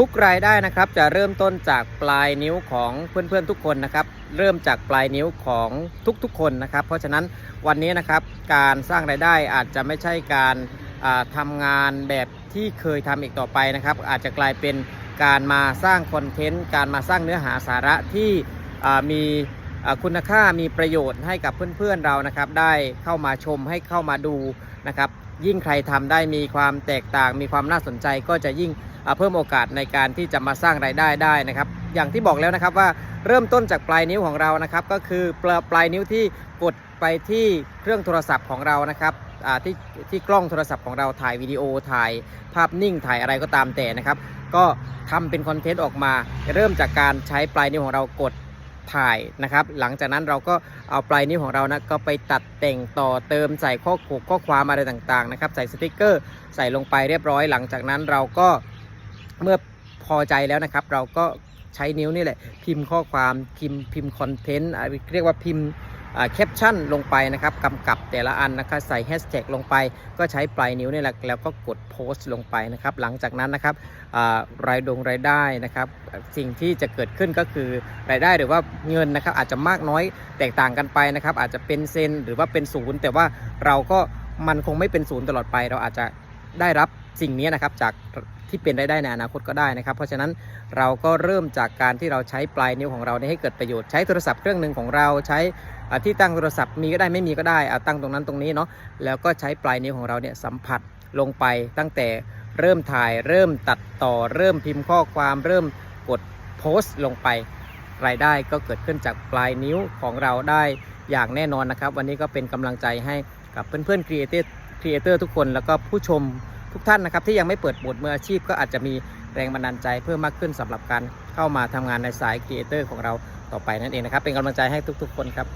ทุกรายได้นะครับจะเริ่มต้นจากปลายนิ้วของเพื่อนๆทุกคนนะครับเริ่มจากปลายนิ้วของทุกๆคนนะครับ เพราะฉะนั้นวันนี้นะครับการสร้างรายได้อาจจะไม่ใช่การทำางานแบบที่เคยทำอีกต่อไปนะครับ อาจจะกลายเป็นการมาสร้างคอนเทนต์การมาสร้างเนื้อหาสาระที่มีคุณค่ามีประโยชน์ให้กับเพื่อนๆเรานะครับ ได้เข้ามาชมให้เข้ามาดูนะครับ ยิ่งใครทำได้มีความแตกต่าง มีความน่าสนใจก็จะยิ่งเพิ่มโอกาสในการที่จะมาสร้างรายได้ได้นะครับ อย่างที่บอกแล้วนะครับว่าเริ่มต้นจากปลายนิ้วของเรานะครับ ก็คือปลาปลายนิ้วที่กดไปที่เครื่องโทรศัพท์ของเรานะครับที่ที่กล้องโทรศัพท์ของเราถ่ายวิดีโอถ่ายภาพนิ่งถ่ายอะไรก็ตามแต่นะครับ ก็ทำเป็นคอนเทนต์ออกมา เริ่มจากการใช้ปลายนิ้วของเรากด ถ่ายนะครับ หลังจากนั้นเราก็เอาปลายนิ้วของเรานะก็ไปตัดแต่งต่อเติมใส่ข้อขข้อความอะไรต่างๆนะครับ ใส่สติกเกอร์ใส่ลงไปเรียบร้อย หลังจากนั้นเราก็เมื่อพอใจแล้วนะครับ เราก็ใช้นิ้วนี่แหละพิมพ์ข้อความพิมพ์พิมพ์คอนเทนต์อ่าเรียกว่าพิมพ์ แคปชั่นลงไปนะครับกำกับแต่ละอันนะครับใส่แฮชแท็กลงไป ก็ใช้ปลายนิ้วนี่แหละแล้วก็กดโพสต์ลงไปนะครับ หลังจากนั้นนะครับรายดงรายได้นะครับสิ่งที่จะเกิดขึ้นก็คือรายได้หรือว่าเงินนะครับอาจจะมากน้อยแตกต่างกันไปนะครับ อาจจะเป็นเซนหรือว่าเป็นศูนย์แต่ว่าเราก็มันคงไม่เป็นศูนย์ตลอดไป เราอาจจะได้รับสิ่งนี้นะครับจาก ที่เป็นรายได้ในอนาคตก็ได้นะครับ เพราะฉะนั้นเราก็เริ่มจากการที่เราใช้ปลายนิ้วของเราให้เกิดประโยชน์ใช้โทรศัพท์เครื่องหนึ่งของเราใช้ที่ตั้งโทรศัพท์มีก็ได้ไม่มีก็ได้เอาตั้งตรงนั้นตรงนี้เนาะแล้วก็ใช้ปลายนิ้วของเราเนี่ยสัมผัสลงไปตั้งแต่เริ่มถ่ายเริ่มตัดต่อเริ่มพิมพ์ข้อความเริ่มกดโพสต์ลงไป รายได้ก็เกิดขึ้นจากปลายนิ้วของเราได้อย่างแน่นอนนะครับ วันนี้ก็เป็นกำลังใจให้กับเพื่อนๆครีเอเตอร์ทุกคนแล้วก็ผู้ชม ทุกท่านนะครับที่ยังไม่เปิดบทมดมืออาชีพ ก็อาจจะมีแรงบันดาลใจเพิ่มมากขึ้นสำหรับการเข้ามาทำงานในสายครีเอเตอร์ของเราต่อไปนั่นเองนะครับ เป็นกำลังใจให้ทุก ๆ คนครับ